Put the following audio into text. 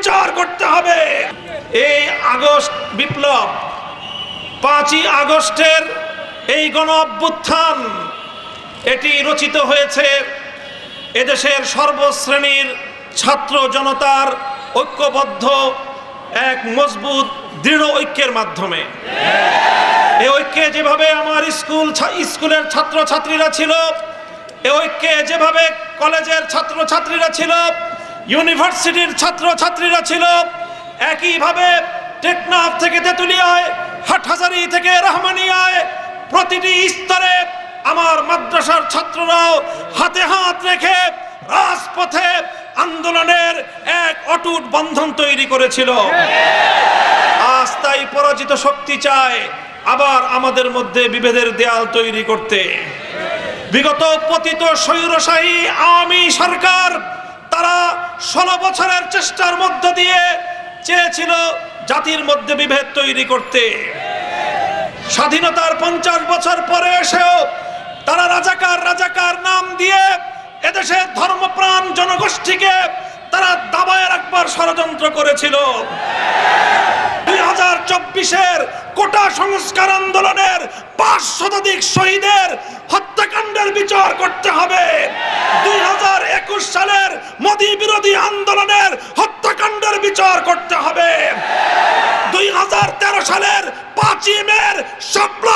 বিচার করতে হবে। এই আগস্ট বিপ্লব, পাঁচই আগস্টের এই গণ অভ্যুত্থান এটি রচিত হয়েছে এদেশের সর্বশ্রেণীর ছাত্র জনতার ঐক্যবদ্ধ এক মজবুত, দৃঢ় ঐক্যের মাধ্যমে। এই ঐক্যে যেভাবে আমার স্কুল স্কুলের ছাত্র ছাত্রীরা ছিল, এ ঐক্যে যেভাবে কলেজের ছাত্র ছাত্রীরা ছিল ইউনিভার্সিটির ছাত্র ছাত্রীরা ছিল একইভাবে টেকনাফ থেকে তেঁতুলিয়ায়, হাটহাজারি থেকে রহমানিয়ায়। প্রতিটি স্তরে আমার মাদ্রাসার ছাত্ররাও হাতে হাত রেখে রাজপথে আন্দোলনের এক অটুট বন্ধন তৈরি করেছিল। আজ তাই পরাজিত শক্তি চায় আবার আমাদের মধ্যে বিভেদের দেয়াল তৈরি করতে। বিগত পতিত স্বৈরশাহী আওয়ামী সরকার তারা ষোলো বছরের চেষ্টার মধ্য দিয়ে চেয়েছিল জাতির মধ্যে বিভেদ তৈরি করতে। স্বাধীনতার পঞ্চাশ বছর পরে এসেও তারা রাজাকার রাজাকার নাম দিয়ে এদেশের ধর্মপ্রাণ জনগোষ্ঠীকে তারা দাবায় রাখবার ষড়যন্ত্র করেছিল। দুই হাজার চব্বিশের কোটা সংস্কার আন্দোলনের পাঁচ শতাধিক শহীদের হত্যাকাণ্ডের বিচার করতে হবে দুই হাজার একুশ সালের মোদী বিরোধী আন্দোলনের হত্যাকাণ্ডের বিচার করতে হবে। দুই হাজার তেরো সালের পাঁচই মের শাপলা